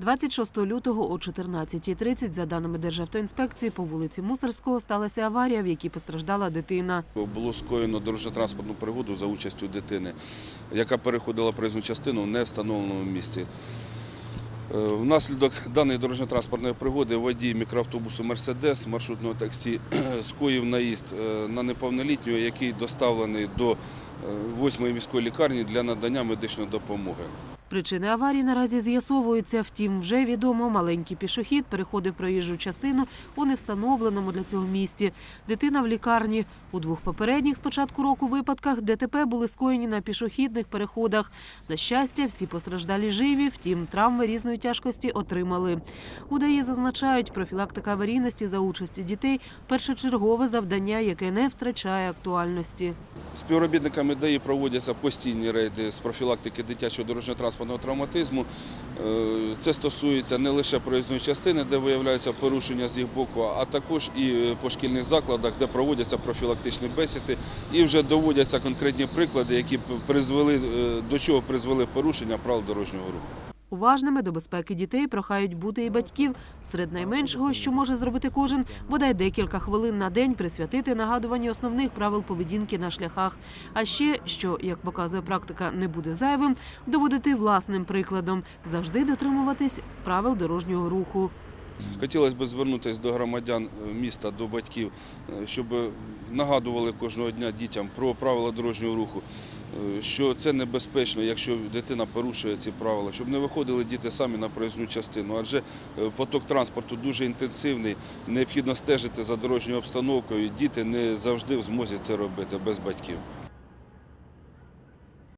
26 лютого о 14.30, за даними Державтоінспекції, по вулиці Мусорського сталася аварія, в якій постраждала дитина. Було скоєно дорожньо-транспортну пригоду за участю дитини, яка переходила проїзну частину в невстановленому місці. Е, Внаслідок даної дорожньо-транспортної пригоди водій мікроавтобусу Мерседес маршрутного таксі скоїв наїзд е, на неповнолітнього, який доставлений до 8-ї міської лікарні для надання медичної допомоги. Причини аварії наразі з'ясовуються. Втім, вже відомо, маленький пішохід переходив проїжджу частину у невстановленому для цього місці. Дитина в лікарні. У двох попередніх з початку року випадках ДТП були скоєні на пішохідних переходах. На щастя, всі постраждалі живі, втім, травми різної тяжкості отримали. У ДАІ зазначають, профілактика аварійності за участю дітей – першочергове завдання, яке не втрачає актуальності. Співробітниками ДАІ проводяться постійні рейди з профілактики дитячого дорожньо-транспортного травматизму. Е, Це стосується не лише проїзної частини, де виявляються порушення з їх боку, а також і по шкільних закладах, де проводяться профілактичні бесіди і вже доводяться конкретні приклади, які призвели е, до чого призвели порушення правил дорожнього руху. Уважними до безпеки дітей прохають бути і батьків. Серед найменшого, що може зробити кожен, бодай декілька хвилин на день присвятити нагадуванню основних правил поведінки на шляхах. А ще, що, як показує практика, не буде зайвим, доводити власним прикладом, завжди дотримуватись правил дорожнього руху. Хотілося б звернутися до громадян е, міста, до батьків, е, щоб нагадували кожного дня дітям про правила дорожнього руху, що це небезпечно, якщо дитина порушує ці правила, щоб не виходили діти самі на проїзну частину, адже е, поток транспорту дуже інтенсивний, необхідно стежити за дорожньою обстановкою. Діти не завжди в змозі це робити без батьків.